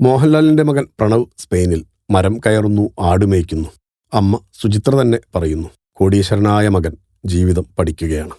മോഹൻലാലിന്റെ മകൻ പ്രണവ് സ്പെയിനിൽ മരം കയറുന്നു ആടുമേയ്ക്കുന്നു അമ്മ സുചിത്ര തന്നെ പറയുന്നു കോടീശ്വരനായ മകൻ ജീവിതം പഠിക്കുകയാണ്.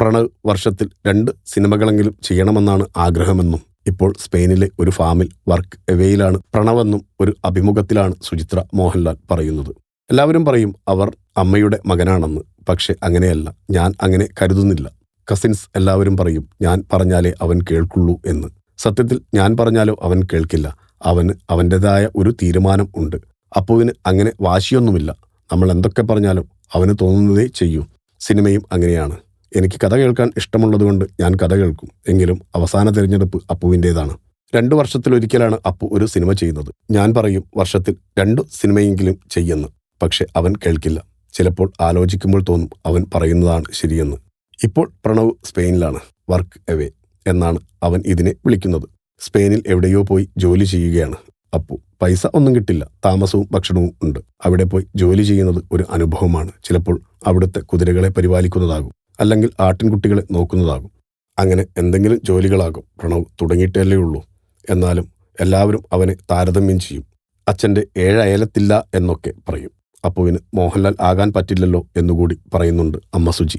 പ്രണവ് വർഷത്തിൽ രണ്ട് സിനിമകളെങ്കിലും ചെയ്യണമെന്നാണ് ആഗ്രഹമെന്നും ഇപ്പോൾ സ്പെയിനിലെ ഒരു ഫാമിൽ വർക്ക് എവേയിലാണ് പ്രണവെന്നും ഒരു അഭിമുഖത്തിലാണ് സുചിത്ര മോഹൻലാൽ പറയുന്നത്. എല്ലാവരും പറയും അവർ അമ്മയുടെ മകനാണെന്ന്. പക്ഷെ അങ്ങനെയല്ല. ഞാൻ അങ്ങനെ കരുതുന്നില്ല. കസിൻസ് എല്ലാവരും പറയും ഞാൻ പറഞ്ഞാലേ അവൻ കേൾക്കുള്ളൂ എന്ന്. സത്യത്തിൽ ഞാൻ പറഞ്ഞാലോ അവൻ കേൾക്കില്ല. അവന് അവന്റെതായ ഒരു തീരുമാനം ഉണ്ട്. അപ്പുവിന് അങ്ങനെ വാശിയൊന്നുമില്ല. നമ്മൾ എന്തൊക്കെ പറഞ്ഞാലും അവന് തോന്നുന്നതേ ചെയ്യൂ. സിനിമയും അങ്ങനെയാണ്. എനിക്ക് കഥ കേൾക്കാൻ ഇഷ്ടമുള്ളതുകൊണ്ട് ഞാൻ കഥ കേൾക്കും. എങ്കിലും അവസാന തിരഞ്ഞെടുപ്പ് അപ്പുവിന്റേതാണ്. രണ്ടു വർഷത്തിലൊരിക്കലാണ് അപ്പു ഒരു സിനിമ ചെയ്യുന്നത്. ഞാൻ പറയും വർഷത്തിൽ രണ്ടു സിനിമയെങ്കിലും ചെയ്യുന്നു. പക്ഷെ അവൻ കേൾക്കില്ല. ചിലപ്പോൾ ആലോചിക്കുമ്പോൾ തോന്നും അവൻ പറയുന്നതാണ് ശരിയെന്ന്. ഇപ്പോൾ പ്രണവ് സ്പെയിനിലാണ് വർക്ക് എവേ എന്നാണ് അവൻ ഇതിനെ വിളിക്കുന്നത്. സ്പെയിനിൽ എവിടെയോ പോയി ജോലി ചെയ്യുകയാണ്. അപ്പു പൈസ ഒന്നും കിട്ടില്ല താമസവും ഭക്ഷണവും ഉണ്ട്. അവിടെ പോയി ജോലി ചെയ്യുന്നത് ഒരു അനുഭവമാണ്. ചിലപ്പോൾ അവിടുത്തെ കുതിരകളെ പരിപാലിക്കുന്നതാകും അല്ലെങ്കിൽ ആട്ടിൻകുട്ടികളെ നോക്കുന്നതാകും. അങ്ങനെ എന്തെങ്കിലും ജോലികളാകും പ്രണവ് തുടങ്ങിയിട്ടല്ലേ ഉള്ളൂ. എന്നാലും എല്ലാവരും അവനെ താരതമ്യം ചെയ്യും. അച്ഛന്റെ ഏഴയലത്തില്ല എന്നൊക്കെ പറയും. അപ്പുവിന് മോഹൻലാൽ ആകാൻ പറ്റില്ലല്ലോ എന്നുകൂടി പറയുന്നുണ്ട് അമ്മ സുജി.